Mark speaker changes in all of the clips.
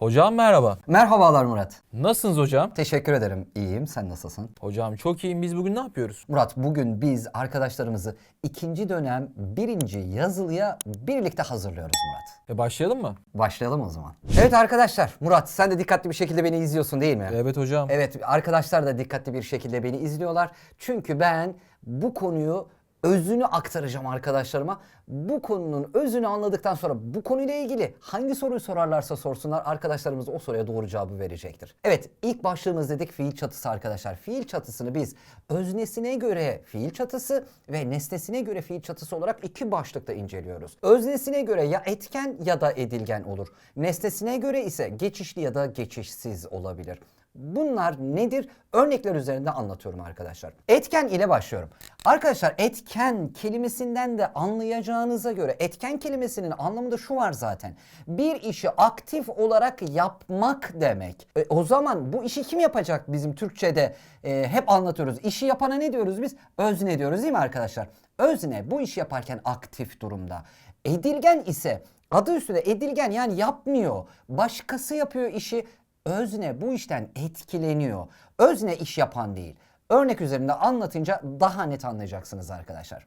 Speaker 1: Hocam merhaba.
Speaker 2: Merhabalar Murat.
Speaker 1: Nasılsınız hocam?
Speaker 2: Teşekkür ederim. İyiyim. Sen nasılsın?
Speaker 1: Hocam çok iyiyim. Biz bugün ne yapıyoruz?
Speaker 2: Murat bugün biz arkadaşlarımızı ikinci dönem birinci yazılıya birlikte hazırlıyoruz Murat.
Speaker 1: E başlayalım mı?
Speaker 2: Başlayalım o zaman. Evet arkadaşlar. Murat sen de dikkatli bir şekilde beni izliyorsun değil mi?
Speaker 1: Evet hocam.
Speaker 2: Evet arkadaşlar da dikkatli bir şekilde beni izliyorlar. Çünkü ben bu konuyu özünü aktaracağım arkadaşlarıma. Bu konunun özünü anladıktan sonra bu konuyla ilgili hangi soruyu sorarlarsa sorsunlar arkadaşlarımız o soruya doğru cevabı verecektir. Evet ilk başlığımız dedik fiil çatısı arkadaşlar. Fiil çatısını biz öznesine göre fiil çatısı ve nesnesine göre fiil çatısı olarak iki başlıkta inceliyoruz. Öznesine göre ya etken ya da edilgen olur. Nesnesine göre ise geçişli ya da geçişsiz olabilir. Bunlar nedir? Örnekler üzerinde anlatıyorum arkadaşlar. Etken ile başlıyorum. Arkadaşlar etken kelimesinden de anlayacağınıza göre etken kelimesinin anlamında şu var zaten. Bir işi aktif olarak yapmak demek. E, o zaman bu işi kim yapacak bizim Türkçe'de e, hep anlatıyoruz. İşi yapana ne diyoruz biz? Özne diyoruz değil mi arkadaşlar? Özne bu işi yaparken aktif durumda. Edilgen ise adı üstünde edilgen yani yapmıyor. Başkası yapıyor işi. Özne bu işten etkileniyor. Özne iş yapan değil. Örnek üzerinde anlatınca daha net anlayacaksınız arkadaşlar.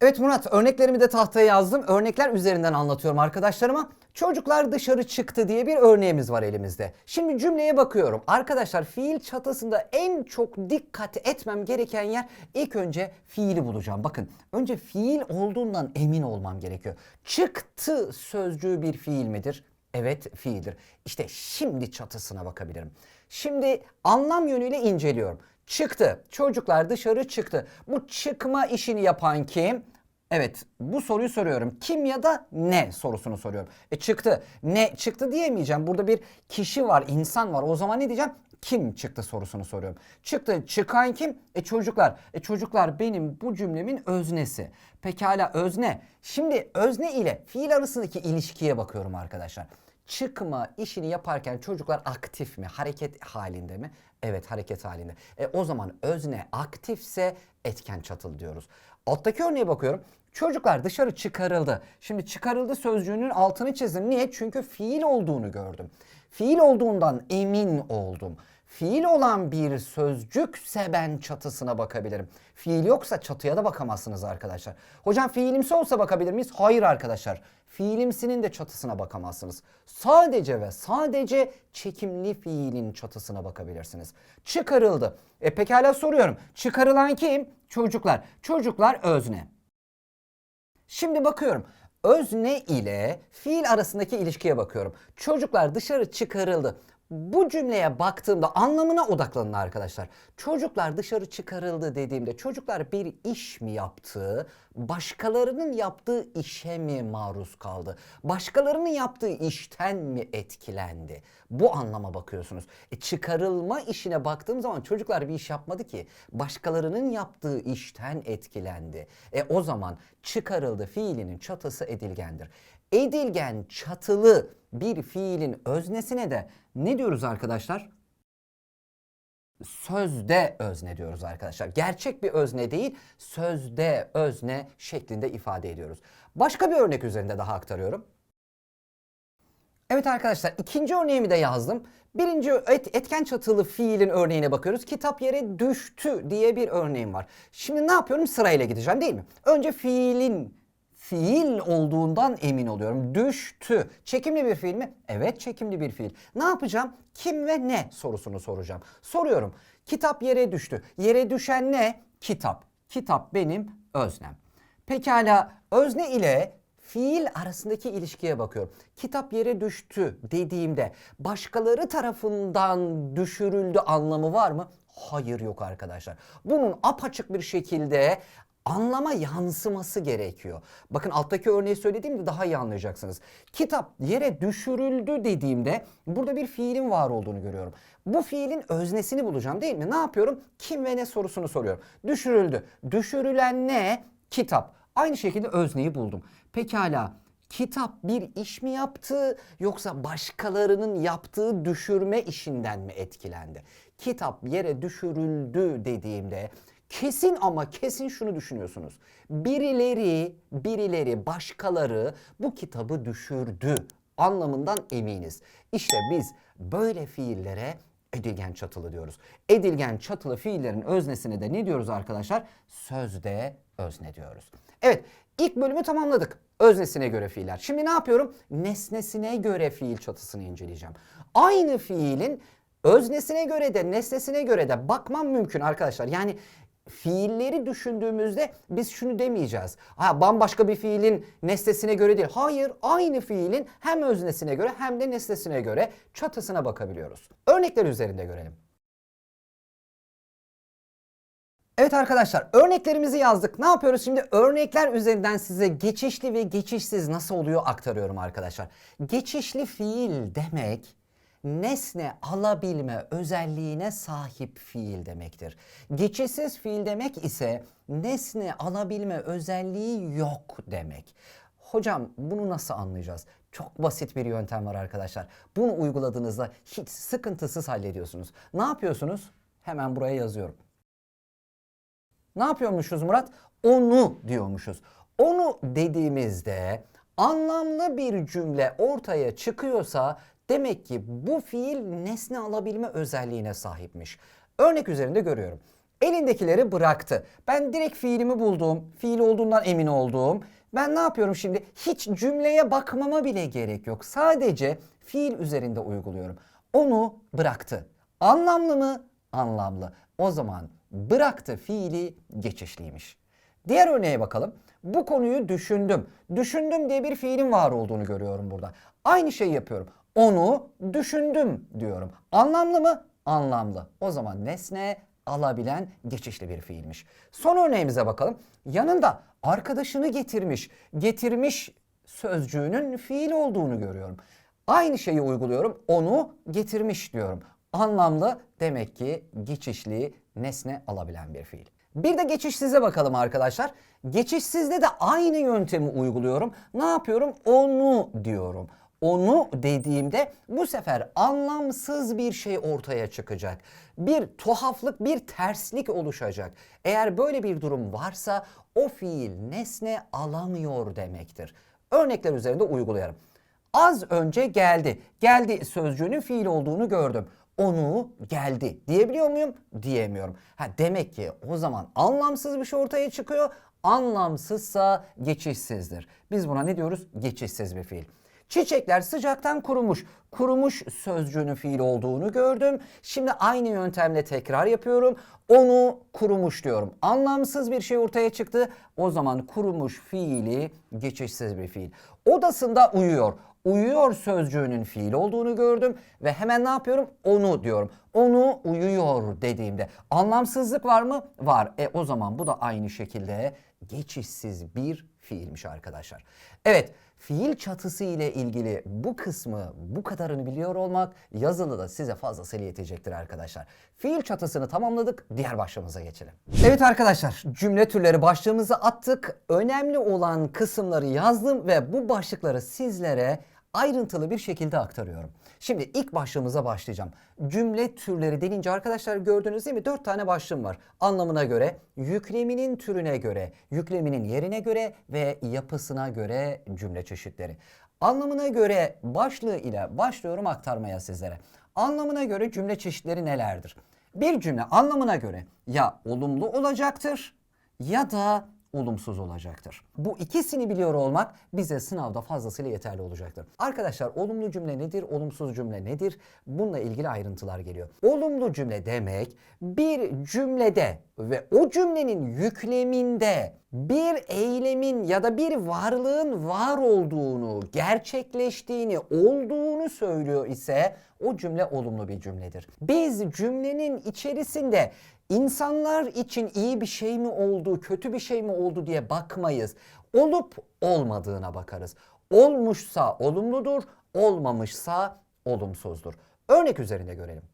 Speaker 2: Evet Murat örneklerimi de tahtaya yazdım. Örnekler üzerinden anlatıyorum arkadaşlarıma. Çocuklar dışarı çıktı diye bir örneğimiz var elimizde. Şimdi cümleye bakıyorum. Arkadaşlar fiil çatısında en çok dikkat etmem gereken yer ilk önce fiili bulacağım. Bakın önce fiil olduğundan emin olmam gerekiyor. Çıktı sözcüğü bir fiil midir? Evet fiildir. İşte şimdi çatısına bakabilirim. Şimdi anlam yönüyle inceliyorum. Çıktı. Çocuklar dışarı çıktı. Bu çıkma işini yapan kim? Evet bu soruyu soruyorum. Kim ya da ne sorusunu soruyorum. E çıktı. Ne çıktı diyemeyeceğim. Burada bir kişi var, insan var. O zaman ne diyeceğim? Kim çıktı sorusunu soruyorum. Çıktı çıkan kim? E çocuklar. E çocuklar benim bu cümlemin öznesi. Pekala özne. Şimdi özne ile fiil arasındaki ilişkiye bakıyorum arkadaşlar. Çıkma işini yaparken çocuklar aktif mi? Hareket halinde mi? Evet hareket halinde. E o zaman özne aktifse etken çatılı diyoruz. Alttaki örneğe bakıyorum. Çocuklar dışarı çıkarıldı. Şimdi çıkarıldı sözcüğünün altını çizdim. Niye? Çünkü fiil olduğunu gördüm. Fiil olduğundan emin oldum. Fiil olan bir sözcükse ben çatısına bakabilirim. Fiil yoksa çatıya da bakamazsınız arkadaşlar. Hocam fiilimsi olsa bakabilir miyiz? Hayır arkadaşlar. Fiilimsinin de çatısına bakamazsınız. Sadece ve sadece çekimli fiilin çatısına bakabilirsiniz. Çıkarıldı. E pekala soruyorum. Çıkarılan kim? Çocuklar. Çocuklar özne. Şimdi bakıyorum. Özne ile fiil arasındaki ilişkiye bakıyorum. Çocuklar dışarı çıkarıldı. Bu cümleye baktığımda anlamına odaklanın arkadaşlar. Çocuklar dışarı çıkarıldı dediğimde çocuklar bir iş mi yaptı? Başkalarının yaptığı işe mi maruz kaldı? Başkalarının yaptığı işten mi etkilendi? Bu anlama bakıyorsunuz. E çıkarılma işine baktığım zaman çocuklar bir iş yapmadı ki. Başkalarının yaptığı işten etkilendi. E o zaman çıkarıldı fiilinin çatısı edilgendir. Edilgen çatılı bir fiilin öznesine de ne diyoruz arkadaşlar? Sözde özne diyoruz arkadaşlar. Gerçek bir özne değil, sözde özne şeklinde ifade ediyoruz. Başka bir örnek üzerinde daha aktarıyorum. Evet arkadaşlar ikinci örneğimi de yazdım. Birinci et, etken çatılı fiilin örneğine bakıyoruz. Kitap yere düştü diye bir örneğim var. Şimdi ne yapıyorum? Sırayla gideceğim değil mi? Önce fiilin fiil olduğundan emin oluyorum. Düştü. Çekimli bir fiil mi? Evet çekimli bir fiil. Ne yapacağım? Kim ve ne sorusunu soracağım. Soruyorum. Kitap yere düştü. Yere düşen ne? Kitap. Kitap benim öznem. Pekala özne ile fiil arasındaki ilişkiye bakıyorum. Kitap yere düştü dediğimde başkaları tarafından düşürüldü anlamı var mı? Hayır yok arkadaşlar. Bunun apaçık bir şekilde anlama yansıması gerekiyor. Bakın alttaki örneği söylediğimde daha iyi anlayacaksınız. Kitap yere düşürüldü dediğimde burada bir fiilin var olduğunu görüyorum. Bu fiilin öznesini bulacağım değil mi? Ne yapıyorum? Kim ve ne sorusunu soruyorum. Düşürüldü. Düşürülen ne? Kitap. Aynı şekilde özneyi buldum. Pekala kitap bir iş mi yaptı yoksa başkalarının yaptığı düşürme işinden mi etkilendi? Kitap yere düşürüldü dediğimde kesin ama kesin şunu düşünüyorsunuz. Birileri, birileri, başkaları bu kitabı düşürdü anlamından eminiz. İşte biz böyle fiillere edilgen çatılı diyoruz. Edilgen çatılı fiillerin öznesine de ne diyoruz arkadaşlar? Sözde özne diyoruz. Evet ilk bölümü tamamladık. Öznesine göre fiiller. Şimdi ne yapıyorum? Nesnesine göre fiil çatısını inceleyeceğim. Aynı fiilin öznesine göre de nesnesine göre de bakmam mümkün arkadaşlar. Yani fiilleri düşündüğümüzde biz şunu demeyeceğiz. Ha bambaşka bir fiilin nesnesine göre değil. Hayır, aynı fiilin hem öznesine göre hem de nesnesine göre çatısına bakabiliyoruz. Örnekler üzerinde görelim. Evet arkadaşlar örneklerimizi yazdık. Ne yapıyoruz şimdi? Örnekler üzerinden size geçişli ve geçişsiz nasıl oluyor aktarıyorum arkadaşlar. Geçişli fiil demek nesne alabilme özelliğine sahip fiil demektir. Geçişsiz fiil demek ise nesne alabilme özelliği yok demek. Hocam bunu nasıl anlayacağız? Çok basit bir yöntem var arkadaşlar. Bunu uyguladığınızda hiç sıkıntısız hallediyorsunuz. Ne yapıyorsunuz? Hemen buraya yazıyorum. Ne yapıyormuşuz Murat? Onu diyormuşuz. Onu dediğimizde anlamlı bir cümle ortaya çıkıyorsa demek ki bu fiil nesne alabilme özelliğine sahipmiş. Örnek üzerinde görüyorum. Elindekileri bıraktı. Ben direkt fiilimi buldum. Fiil olduğundan emin oldum. Ben ne yapıyorum şimdi? Hiç cümleye bakmama bile gerek yok. Sadece fiil üzerinde uyguluyorum. Onu bıraktı. Anlamlı mı? Anlamlı. O zaman bıraktı fiili geçişliymiş. Diğer örneğe bakalım. Bu konuyu düşündüm. Düşündüm diye bir fiilin var olduğunu görüyorum burada. Aynı şeyi yapıyorum. Onu düşündüm diyorum. Anlamlı mı? Anlamlı. O zaman nesne alabilen geçişli bir fiilmiş. Son örneğimize bakalım. Yanında arkadaşını getirmiş. Getirmiş sözcüğünün fiil olduğunu görüyorum. Aynı şeyi uyguluyorum. Onu getirmiş diyorum. Anlamlı demek ki geçişli nesne alabilen bir fiil. Bir de geçişsize bakalım arkadaşlar. Geçişsizde de aynı yöntemi uyguluyorum. Ne yapıyorum? Onu diyorum. Onu dediğimde bu sefer anlamsız bir şey ortaya çıkacak. Bir tuhaflık, bir terslik oluşacak. Eğer böyle bir durum varsa o fiil nesne alamıyor demektir. Örnekler üzerinde uygulayalım. Az önce geldi. Geldi sözcüğünün fiil olduğunu gördüm. Onu geldi diyebiliyor muyum? Diyemiyorum. Ha demek ki o zaman anlamsız bir şey ortaya çıkıyor. Anlamsızsa geçişsizdir. Biz buna ne diyoruz? Geçişsiz bir fiil. Çiçekler sıcaktan kurumuş. Kurumuş sözcüğünün fiil olduğunu gördüm. Şimdi aynı yöntemle tekrar yapıyorum. Onu kurumuş diyorum. Anlamsız bir şey ortaya çıktı. O zaman kurumuş fiili geçişsiz bir fiil. Odasında uyuyor. Uyuyor sözcüğünün fiil olduğunu gördüm ve hemen ne yapıyorum? Onu diyorum. Onu uyuyor dediğimde anlamsızlık var mı? Var. E o zaman bu da aynı şekilde geçişsiz bir fiilmiş arkadaşlar. Evet, fiil çatısı ile ilgili bu kısmı bu kadarını biliyor olmak yazılıda size fazlasıyla yetecektir arkadaşlar. Fiil çatısını tamamladık. Diğer başlığımıza geçelim. Evet arkadaşlar, cümle türleri başlığımızı attık. Önemli olan kısımları yazdım ve bu başlıkları sizlere ayrıntılı bir şekilde aktarıyorum. Şimdi ilk başlığımıza başlayacağım. Cümle türleri denince arkadaşlar gördünüz değil mi? Dört tane başlığım var. Anlamına göre, yükleminin türüne göre, yükleminin yerine göre ve yapısına göre cümle çeşitleri. Anlamına göre başlığı ile başlıyorum aktarmaya sizlere. Anlamına göre cümle çeşitleri nelerdir? Bir cümle anlamına göre ya olumlu olacaktır ya da olumsuz olacaktır. Bu ikisini biliyor olmak bize sınavda fazlasıyla yeterli olacaktır. Arkadaşlar olumlu cümle nedir, olumsuz cümle nedir? Bununla ilgili ayrıntılar geliyor. Olumlu cümle demek bir cümlede ve o cümlenin yükleminde bir eylemin ya da bir varlığın var olduğunu, gerçekleştiğini, olduğunu söylüyor ise o cümle olumlu bir cümledir. Biz cümlenin içerisinde insanlar için iyi bir şey mi oldu, kötü bir şey mi oldu diye bakmayız. Olup olmadığına bakarız. Olmuşsa olumludur, olmamışsa olumsuzdur. Örnek üzerinde görelim.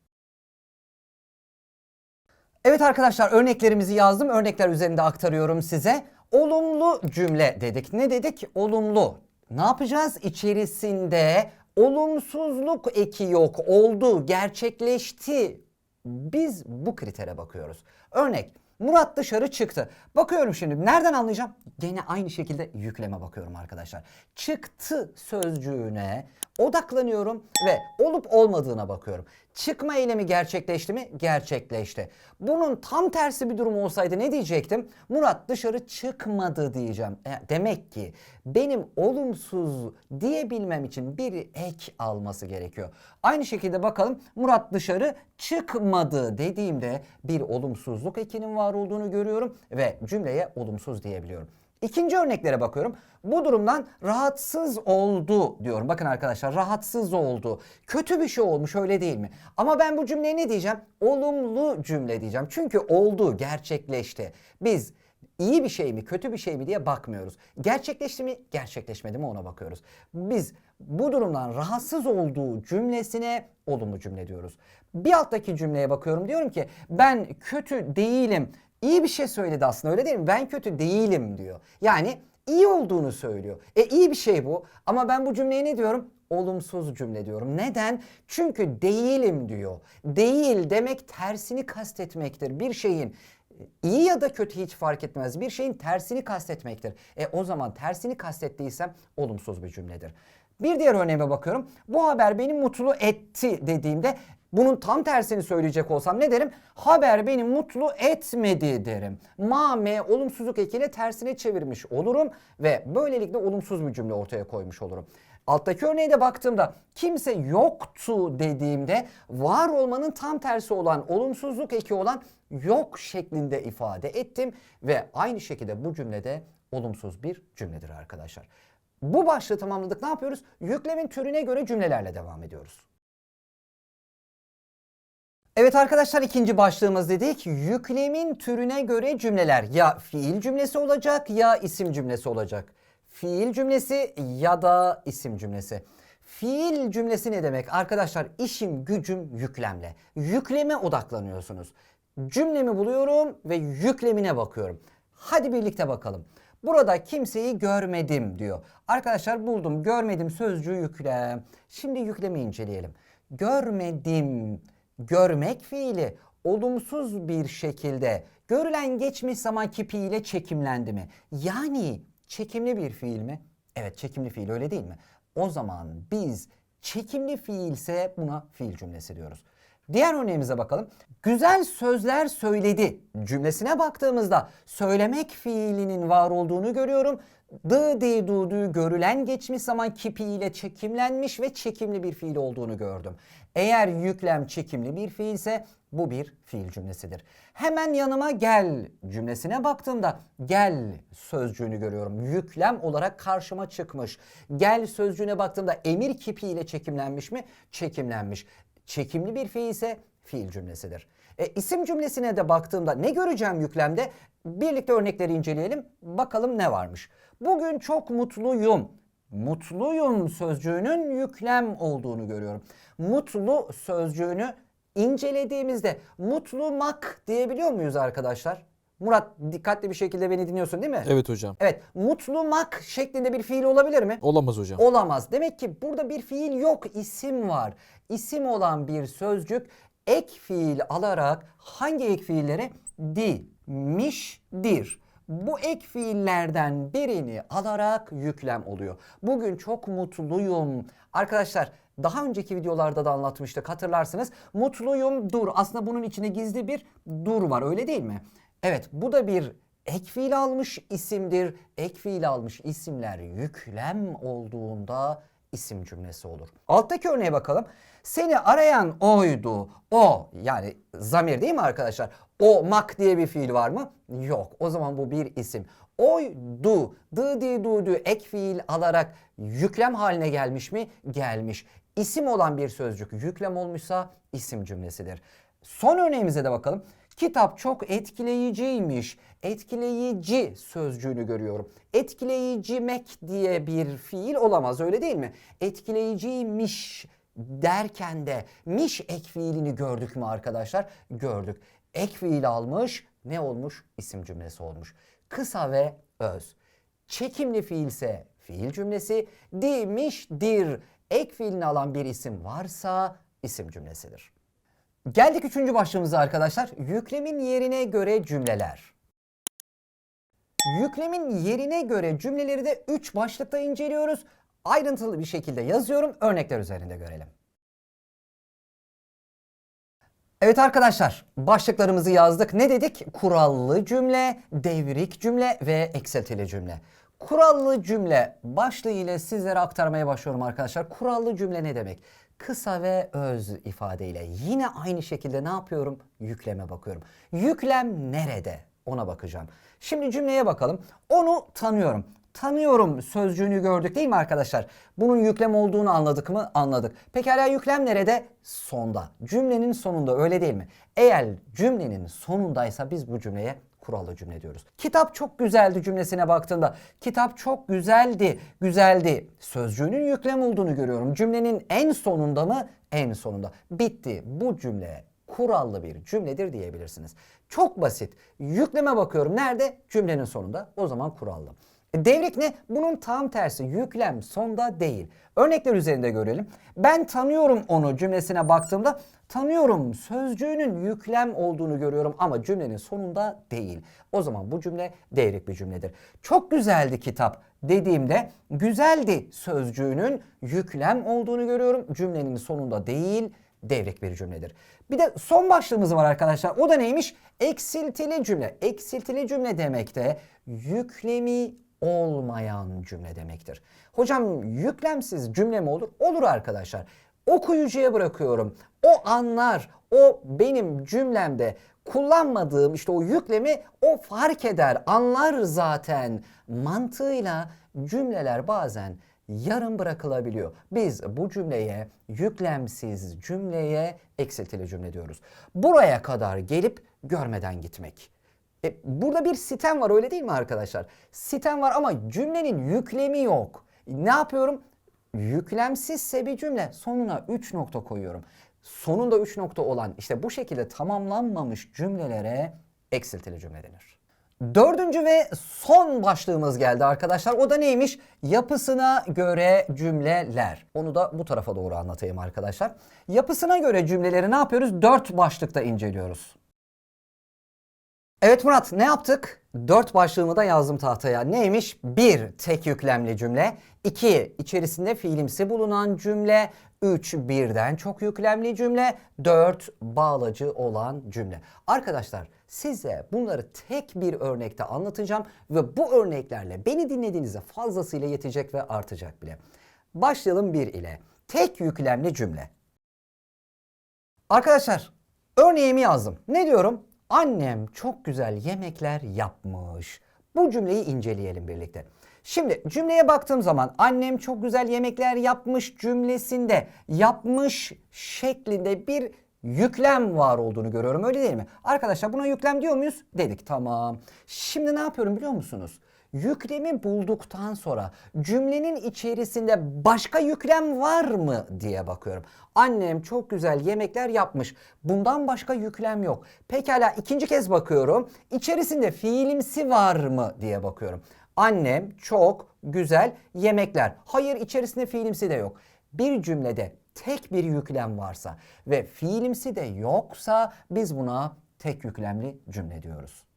Speaker 2: Evet arkadaşlar örneklerimizi yazdım. Örnekler üzerinde aktarıyorum size. Olumlu cümle dedik. Ne dedik? Olumlu. Ne yapacağız? İçerisinde olumsuzluk eki yok. Oldu, gerçekleşti. Biz bu kritere bakıyoruz. Örnek Murat dışarı çıktı. Bakıyorum şimdi nereden anlayacağım? Gene aynı şekilde yükleme bakıyorum arkadaşlar. Çıktı sözcüğüne odaklanıyorum ve olup olmadığına bakıyorum. Çıkma eylemi gerçekleşti mi? Gerçekleşti. Bunun tam tersi bir durum olsaydı ne diyecektim? Murat dışarı çıkmadı diyeceğim. E, demek ki benim olumsuz diyebilmem için bir ek alması gerekiyor. Aynı şekilde bakalım Murat dışarı çıkmadı dediğimde bir olumsuzluk ekinin var olduğunu görüyorum ve cümleye olumsuz diyebiliyorum. İkinci örneklere bakıyorum. Bu durumdan rahatsız oldu diyorum. Bakın arkadaşlar rahatsız oldu. Kötü bir şey olmuş öyle değil mi? Ama ben bu cümleye ne diyeceğim? Olumlu cümle diyeceğim. Çünkü oldu, gerçekleşti. Biz iyi bir şey mi, kötü bir şey mi diye bakmıyoruz. Gerçekleşti mi, gerçekleşmedi mi ona bakıyoruz. Biz bu durumdan rahatsız olduğu cümlesine olumlu cümle diyoruz. Bir alttaki cümleye bakıyorum diyorum ki ben kötü değilim. İyi bir şey söyledi aslında öyle değil mi? Ben kötü değilim diyor. Yani iyi olduğunu söylüyor. E iyi bir şey bu ama ben bu cümleye ne diyorum? Olumsuz cümle diyorum. Neden? Çünkü değilim diyor. Değil demek tersini kastetmektir. Bir şeyin iyi ya da kötü hiç fark etmez. Bir şeyin tersini kastetmektir. E o zaman tersini kastettiysem olumsuz bir cümledir. Bir diğer örneğime bakıyorum. Bu haber beni mutlu etti dediğimde bunun tam tersini söyleyecek olsam ne derim? Haber beni mutlu etmedi derim. Ma me olumsuzluk ekiyle tersine çevirmiş olurum ve böylelikle olumsuz bir cümle ortaya koymuş olurum. Alttaki örneğe de baktığımda kimse yoktu dediğimde var olmanın tam tersi olan olumsuzluk eki olan yok şeklinde ifade ettim ve aynı şekilde bu cümlede olumsuz bir cümledir arkadaşlar. Bu başlığı tamamladık. Ne yapıyoruz? Yüklemin türüne göre cümlelerle devam ediyoruz. Evet arkadaşlar ikinci başlığımız dedik. Yüklemin türüne göre cümleler ya fiil cümlesi olacak ya isim cümlesi olacak. Fiil cümlesi ya da isim cümlesi. Fiil cümlesi ne demek? Arkadaşlar işim gücüm yüklemle. Yükleme odaklanıyorsunuz. Cümlemi buluyorum ve yüklemine bakıyorum. Hadi birlikte bakalım. Burada kimseyi görmedim diyor. Arkadaşlar buldum görmedim sözcüğü yüklem. Şimdi yüklemi inceleyelim. Görmedim görmek fiili olumsuz bir şekilde görülen geçmiş zaman kipiyle çekimlendi mi? Yani çekimli bir fiil mi? Evet çekimli fiil öyle değil mi? O zaman biz çekimli fiilse buna fiil cümlesi diyoruz. Diğer örneğimize bakalım. Güzel sözler söyledi cümlesine baktığımızda söylemek fiilinin var olduğunu görüyorum. Dı di du du görülen geçmiş zaman kipiyle çekimlenmiş ve çekimli bir fiil olduğunu gördüm. Eğer yüklem çekimli bir fiilse bu bir fiil cümlesidir. Hemen yanıma gel cümlesine baktığımda gel sözcüğünü görüyorum. Yüklem olarak karşıma çıkmış. Gel sözcüğüne baktığımda emir kipiyle çekimlenmiş mi? Çekimlenmiş. Çekimli bir fiil ise fiil cümlesidir. E, isim cümlesine de baktığımda ne göreceğim yüklemde? Birlikte örnekleri inceleyelim. Bakalım ne varmış. Bugün çok mutluyum. Mutluyum sözcüğünün yüklem olduğunu görüyorum. Mutlu sözcüğünü incelediğimizde mutlumak diyebiliyor muyuz arkadaşlar? Murat dikkatli bir şekilde beni dinliyorsun değil mi?
Speaker 1: Evet hocam.
Speaker 2: Evet, mutlumak şeklinde bir fiil olabilir mi?
Speaker 1: Olamaz hocam.
Speaker 2: Olamaz. Demek ki burada bir fiil yok, isim var. İsim olan bir sözcük ek fiil alarak hangi ek fiilleri? Di, miş, dir. Bu ek fiillerden birini alarak yüklem oluyor. Bugün çok mutluyum. Arkadaşlar daha önceki videolarda da anlatmıştık hatırlarsınız. Mutluyum dur. Aslında bunun içinde gizli bir dur var öyle değil mi? Evet bu da bir ek fiil almış isimdir. Ek fiil almış isimler yüklem olduğunda isim cümlesi olur. Alttaki örneğe bakalım. Seni arayan oydu. O yani zamir değil mi arkadaşlar? O mak diye bir fiil var mı? Yok. O zaman bu bir isim. Oydu. Dı di du du ek fiil alarak yüklem haline gelmiş mi? Gelmiş. İsim olan bir sözcük yüklem olmuşsa isim cümlesidir. Son örneğimize de bakalım. Kitap çok etkileyiciymiş. Etkileyici sözcüğünü görüyorum. Etkileyicimek diye bir fiil olamaz öyle değil mi? Etkileyiciymiş derken de miş ek fiilini gördük mü arkadaşlar? Gördük. Ek fiil almış ne olmuş? İsim cümlesi olmuş. Kısa ve öz. Çekimli fiilse fiil cümlesi, demiştir ek fiilini alan bir isim varsa isim cümlesidir. Geldik üçüncü başlığımıza arkadaşlar. Yüklemin yerine göre cümleler. Yüklemin yerine göre cümleleri de 3 başlıkta inceliyoruz. Ayrıntılı bir şekilde yazıyorum. Örnekler üzerinde görelim. Evet arkadaşlar başlıklarımızı yazdık. Ne dedik? Kurallı cümle, devrik cümle ve eksiltili cümle. Kurallı cümle başlığı ile sizlere aktarmaya başlıyorum arkadaşlar. Kurallı cümle ne demek? Kısa ve öz ifadeyle yine aynı şekilde ne yapıyorum? Yükleme bakıyorum. Yüklem nerede? Ona bakacağım. Şimdi cümleye bakalım. Onu tanıyorum. Tanıyorum sözcüğünü gördük değil mi arkadaşlar? Bunun yüklem olduğunu anladık mı? Anladık. Pekala yüklem nerede? Sonda. Cümlenin sonunda öyle değil mi? Eğer cümlenin sonundaysa biz bu cümleye kurallı cümle diyoruz. Kitap çok güzeldi cümlesine baktığımda kitap çok güzeldi, güzeldi. Sözcüğünün yüklem olduğunu görüyorum. Cümlenin en sonunda mı? En sonunda. Bitti. Bu cümle kurallı bir cümledir diyebilirsiniz. Çok basit. Yükleme bakıyorum. Nerede? Cümlenin sonunda. O zaman kurallı. E, Devrik ne? Bunun tam tersi. Yüklem sonda değil. Örnekler üzerinde görelim. Ben tanıyorum onu cümlesine baktığımda tanıyorum sözcüğünün yüklem olduğunu görüyorum ama cümlenin sonunda değil. O zaman bu cümle devrik bir cümledir. Çok güzeldi kitap dediğimde güzeldi sözcüğünün yüklem olduğunu görüyorum. Cümlenin sonunda değil devrik bir cümledir. Bir de son başlığımız var arkadaşlar. O da neymiş? Eksiltili cümle. Eksiltili cümle demek de yüklemi olmayan cümle demektir. Hocam yüklemsiz cümle mi olur? Olur arkadaşlar. Okuyucuya bırakıyorum. O anlar, o benim cümlemde kullanmadığım işte o yüklemi o fark eder, anlar zaten. Mantığıyla cümleler bazen yarım bırakılabiliyor. Biz bu cümleye yüklemsiz cümleye eksiltili cümle diyoruz. Buraya kadar gelip görmeden gitmek. E, burada bir sitem var öyle değil mi arkadaşlar? Sitem var ama cümlenin yüklemi yok. Ne yapıyorum? Yüklemsizse bir cümle sonuna 3 nokta koyuyorum. Sonunda 3 nokta olan işte bu şekilde tamamlanmamış cümlelere eksiltili cümle denir. Dördüncü ve son başlığımız geldi arkadaşlar. O da neymiş? Yapısına göre cümleler. Onu da bu tarafa doğru anlatayım arkadaşlar. Yapısına göre cümleleri ne yapıyoruz? Dört başlıkta inceliyoruz. Evet Murat ne yaptık? Dört başlığımı da yazdım tahtaya. Neymiş? Bir, tek yüklemli cümle. İki, içerisinde fiilimsi bulunan cümle. Üç, birden çok yüklemli cümle. Dört, bağlacı olan cümle. Arkadaşlar size bunları tek bir örnekte anlatacağım ve bu örneklerle beni dinlediğinizde fazlasıyla yetecek ve artacak bile. Başlayalım bir ile. Tek yüklemli cümle. Arkadaşlar örneğimi yazdım. Ne diyorum? Annem çok güzel yemekler yapmış. Bu cümleyi inceleyelim birlikte. Şimdi cümleye baktığım zaman annem çok güzel yemekler yapmış cümlesinde yapmış şeklinde bir yüklem var olduğunu görüyorum öyle değil mi? Arkadaşlar buna yüklem diyor muyuz? Dedik tamam. Şimdi ne yapıyorum biliyor musunuz? Yüklemi bulduktan sonra cümlenin içerisinde başka yüklem var mı diye bakıyorum. Annem çok güzel yemekler yapmış. Bundan başka yüklem yok. Pekala ikinci kez bakıyorum. İçerisinde fiilimsi var mı diye bakıyorum. Annem çok güzel yemekler. Hayır içerisinde fiilimsi de yok. Bir cümlede tek bir yüklem varsa ve fiilimsi de yoksa biz buna tek yüklemli cümle diyoruz.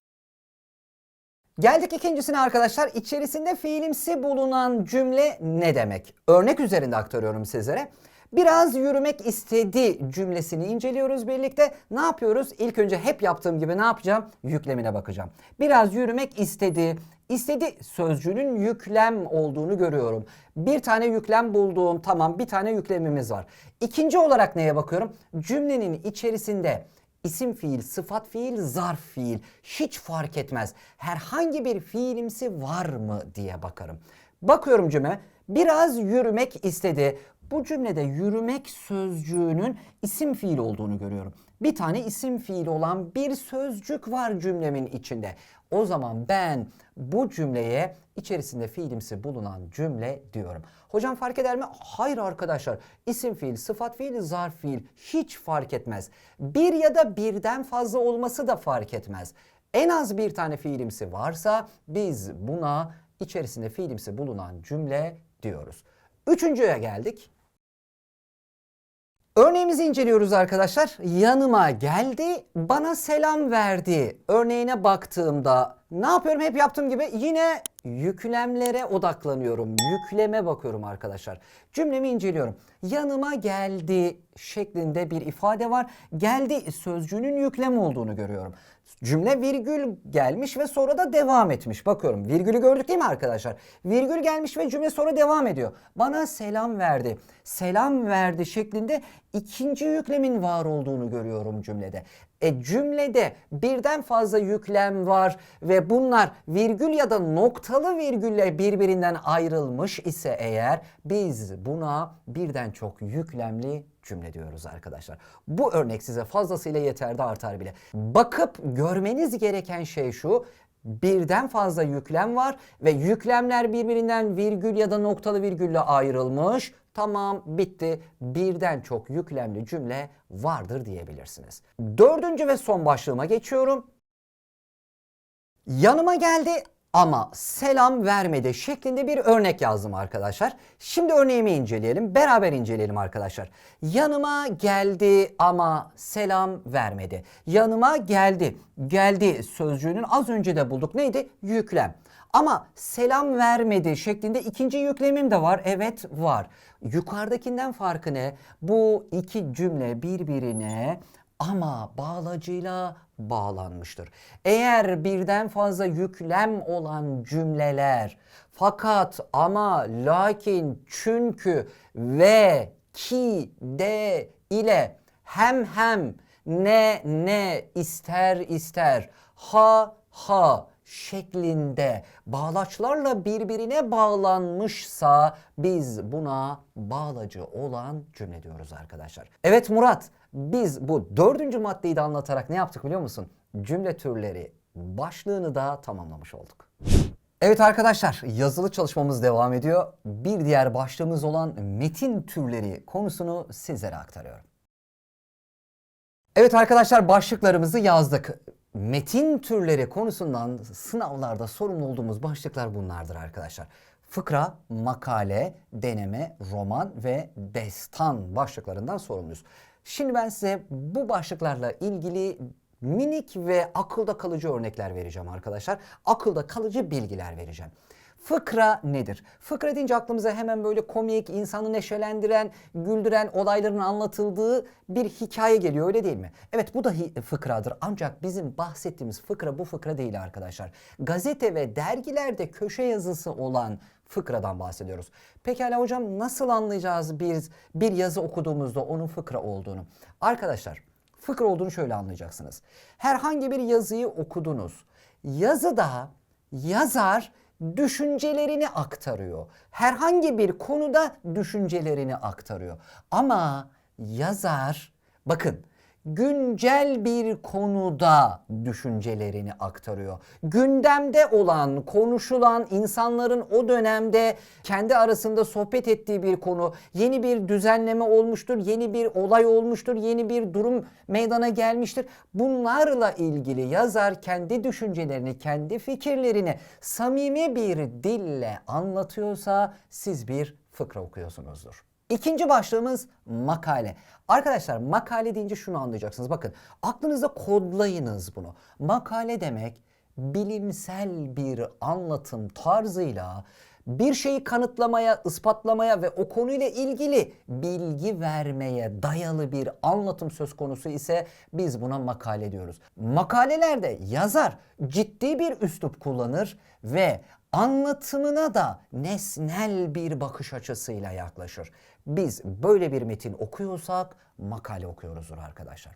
Speaker 2: Geldik ikincisine arkadaşlar. İçerisinde fiilimsi bulunan cümle ne demek? Örnek üzerinde aktarıyorum sizlere. Biraz yürümek istedi cümlesini inceliyoruz birlikte. Ne yapıyoruz? İlk önce hep yaptığım gibi ne yapacağım? Yüklemine bakacağım. Biraz yürümek istedi. İstedi sözcüğünün yüklem olduğunu görüyorum. Bir tane yüklem bulduğum tamam bir tane yüklemimiz var. İkinci olarak neye bakıyorum? Cümlenin içerisinde İsim fiil, sıfat fiil, zarf fiil hiç fark etmez. Herhangi bir fiilimsi var mı diye bakarım. Bakıyorum cümle biraz yürümek istedi. Bu cümlede yürümek sözcüğünün isim fiil olduğunu görüyorum. Bir tane isim fiil olan bir sözcük var cümlemin içinde. O zaman ben bu cümleye içerisinde fiilimsi bulunan cümle diyorum. Hocam fark eder mi? Hayır arkadaşlar. İsim fiil, sıfat fiil, zarf fiil hiç fark etmez. Bir ya da birden fazla olması da fark etmez. En az bir tane fiilimsi varsa biz buna içerisinde fiilimsi bulunan cümle diyoruz. Üçüncüye geldik. Örneğimizi inceliyoruz arkadaşlar. Yanıma geldi, bana selam verdi. Örneğine baktığımda ne yapıyorum? Hep yaptığım gibi yine yüklemlere odaklanıyorum. Yükleme bakıyorum arkadaşlar. Cümlemi inceliyorum. Yanıma geldi şeklinde bir ifade var. Geldi sözcüğünün yüklem olduğunu görüyorum. Cümle virgül gelmiş ve sonra da devam etmiş. Bakıyorum virgülü gördük değil mi arkadaşlar? Virgül gelmiş ve cümle sonra devam ediyor. Bana selam verdi. Selam verdi şeklinde ikinci yüklemin var olduğunu görüyorum cümlede. E cümlede birden fazla yüklem var ve bunlar virgül ya da noktalı virgülle birbirinden ayrılmış ise eğer biz buna birden çok yüklemli cümle diyoruz arkadaşlar. Bu örnek size fazlasıyla yeter de artar bile. Bakıp görmeniz gereken şey şu. Birden fazla yüklem var ve yüklemler birbirinden virgül ya da noktalı virgülle ayrılmış. Tamam bitti. Birden çok yüklemli cümle vardır diyebilirsiniz. Dördüncü ve son başlığıma geçiyorum. Yanıma geldi ama selam vermedi şeklinde bir örnek yazdım arkadaşlar. Şimdi örneğimi inceleyelim. Beraber inceleyelim arkadaşlar. Yanıma geldi ama selam vermedi. Yanıma geldi. Geldi sözcüğünün az önce de bulduk. Neydi? Yüklem. Ama selam vermedi şeklinde ikinci yüklemim de var. Evet var. Yukarıdakinden farkı ne? Bu iki cümle birbirine ama bağlacıyla bağlanmıştır. Eğer birden fazla yüklem olan cümleler fakat ama lakin çünkü ve ki de ile hem hem ne ne ister ister ha ha şeklinde bağlaçlarla birbirine bağlanmışsa biz buna bağlacı olan cümle diyoruz arkadaşlar. Evet Murat biz bu dördüncü maddeyi de anlatarak ne yaptık biliyor musun? Cümle türleri başlığını da tamamlamış olduk. Evet arkadaşlar yazılı çalışmamız devam ediyor. Bir diğer başlığımız olan metin türleri konusunu sizlere aktarıyorum. Evet arkadaşlar başlıklarımızı yazdık. Metin türleri konusundan sınavlarda sorumlu olduğumuz başlıklar bunlardır arkadaşlar. Fıkra, makale, deneme, roman ve destan başlıklarından sorumluyuz. Şimdi ben size bu başlıklarla ilgili minik ve akılda kalıcı örnekler vereceğim arkadaşlar. Akılda kalıcı bilgiler vereceğim. Fıkra nedir? Fıkra deyince aklımıza hemen böyle komik, insanı neşelendiren, güldüren olayların anlatıldığı bir hikaye geliyor öyle değil mi? Evet bu da fıkradır ancak bizim bahsettiğimiz fıkra bu fıkra değil arkadaşlar. Gazete ve dergilerde köşe yazısı olan fıkradan bahsediyoruz. Pekala hocam nasıl anlayacağız bir, bir yazı okuduğumuzda onun fıkra olduğunu? Arkadaşlar fıkra olduğunu şöyle anlayacaksınız. Herhangi bir yazıyı okudunuz. Yazıda yazar düşüncelerini aktarıyor. Herhangi bir konuda düşüncelerini aktarıyor. Ama yazar bakın güncel bir konuda düşüncelerini aktarıyor. Gündemde olan, konuşulan insanların o dönemde kendi arasında sohbet ettiği bir konu, yeni bir düzenleme olmuştur, yeni bir olay olmuştur, yeni bir durum meydana gelmiştir. Bunlarla ilgili yazar kendi düşüncelerini, kendi fikirlerini samimi bir dille anlatıyorsa siz bir fıkra okuyorsunuzdur. İkinci başlığımız makale. Arkadaşlar makale deyince şunu anlayacaksınız. Bakın aklınızda kodlayınız bunu. Makale demek bilimsel bir anlatım tarzıyla bir şeyi kanıtlamaya, ispatlamaya ve o konuyla ilgili bilgi vermeye dayalı bir anlatım söz konusu ise biz buna makale diyoruz. Makalelerde yazar ciddi bir üslup kullanır ve anlatımına da nesnel bir bakış açısıyla yaklaşır. Biz böyle bir metin okuyorsak makale okuyoruzdur arkadaşlar.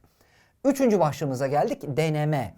Speaker 2: Üçüncü başlığımıza geldik deneme.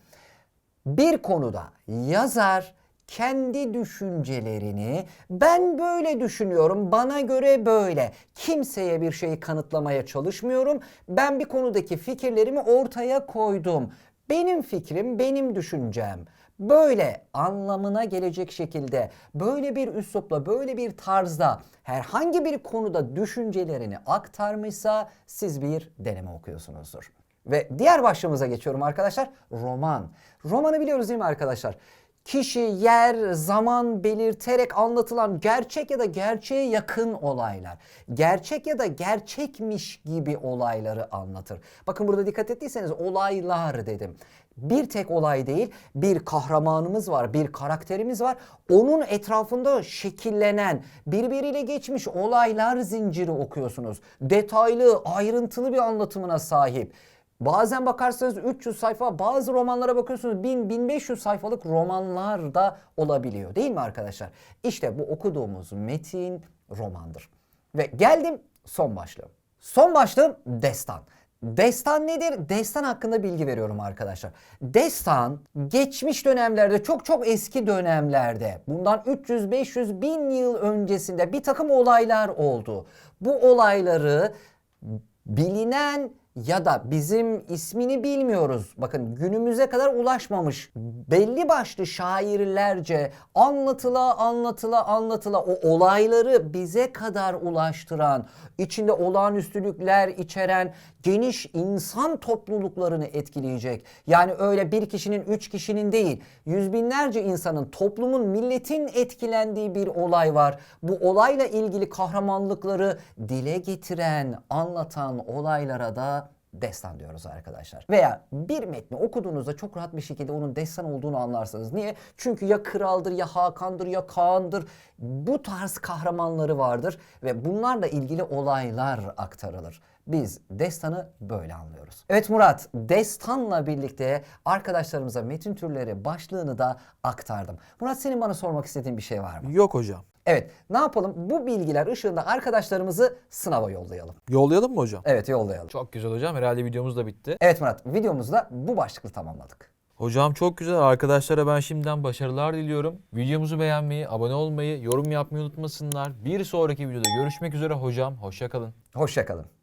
Speaker 2: Bir konuda yazar kendi düşüncelerini ben böyle düşünüyorum bana göre böyle kimseye bir şeyi kanıtlamaya çalışmıyorum ben bir konudaki fikirlerimi ortaya koydum benim fikrim benim düşüncem böyle anlamına gelecek şekilde böyle bir üslupla böyle bir tarzda herhangi bir konuda düşüncelerini aktarmışsa siz bir deneme okuyorsunuzdur. Ve diğer başlığımıza geçiyorum arkadaşlar. Roman. Romanı biliyoruz değil mi arkadaşlar? Kişi, yer, zaman belirterek anlatılan gerçek ya da gerçeğe yakın olaylar. Gerçek ya da gerçekmiş gibi olayları anlatır. Bakın burada dikkat ettiyseniz olaylar dedim. Bir tek olay değil, bir kahramanımız var, bir karakterimiz var. Onun etrafında şekillenen, birbiriyle geçmiş olaylar zinciri okuyorsunuz. Detaylı, ayrıntılı bir anlatımına sahip. Bazen bakarsanız 300 sayfa, bazı romanlara bakıyorsunuz 1000-1500 sayfalık romanlar da olabiliyor değil mi arkadaşlar? İşte bu okuduğumuz metin romandır. Ve geldim son başlığım. Son başlığım destan. Destan nedir? Destan hakkında bilgi veriyorum arkadaşlar. Destan geçmiş dönemlerde çok çok eski dönemlerde bundan 300 500 bin yıl öncesinde bir takım olaylar oldu. Bu olayları bilinen ya da bizim ismini bilmiyoruz. Bakın günümüze kadar ulaşmamış belli başlı şairlerce anlatıla anlatıla anlatıla o olayları bize kadar ulaştıran, içinde olağanüstülükler içeren geniş insan topluluklarını etkileyecek. Yani öyle bir kişinin, üç kişinin değil, yüz binlerce insanın, toplumun, milletin etkilendiği bir olay var. Bu olayla ilgili kahramanlıkları dile getiren, anlatan olaylara da destan diyoruz arkadaşlar. Veya bir metni okuduğunuzda çok rahat bir şekilde onun destan olduğunu anlarsınız. Niye? Çünkü ya kraldır ya Hakan'dır ya Kaan'dır. Bu tarz kahramanları vardır ve bunlarla ilgili olaylar aktarılır. Biz destanı böyle anlıyoruz. Evet Murat, destanla birlikte arkadaşlarımıza metin türleri başlığını da aktardım. Murat senin bana sormak istediğin bir şey var mı?
Speaker 1: Yok hocam.
Speaker 2: Evet, ne yapalım? Bu bilgiler ışığında arkadaşlarımızı sınava yollayalım.
Speaker 1: Yollayalım mı hocam?
Speaker 2: Evet, yollayalım.
Speaker 1: Çok güzel hocam. Herhalde videomuz da bitti.
Speaker 2: Evet Murat, videomuzu da bu başlıkla tamamladık.
Speaker 1: Hocam çok güzel. Arkadaşlara ben şimdiden başarılar diliyorum. Videomuzu beğenmeyi, abone olmayı, yorum yapmayı unutmasınlar. Bir sonraki videoda görüşmek üzere hocam. Hoşça kalın.
Speaker 2: Hoşçakalın.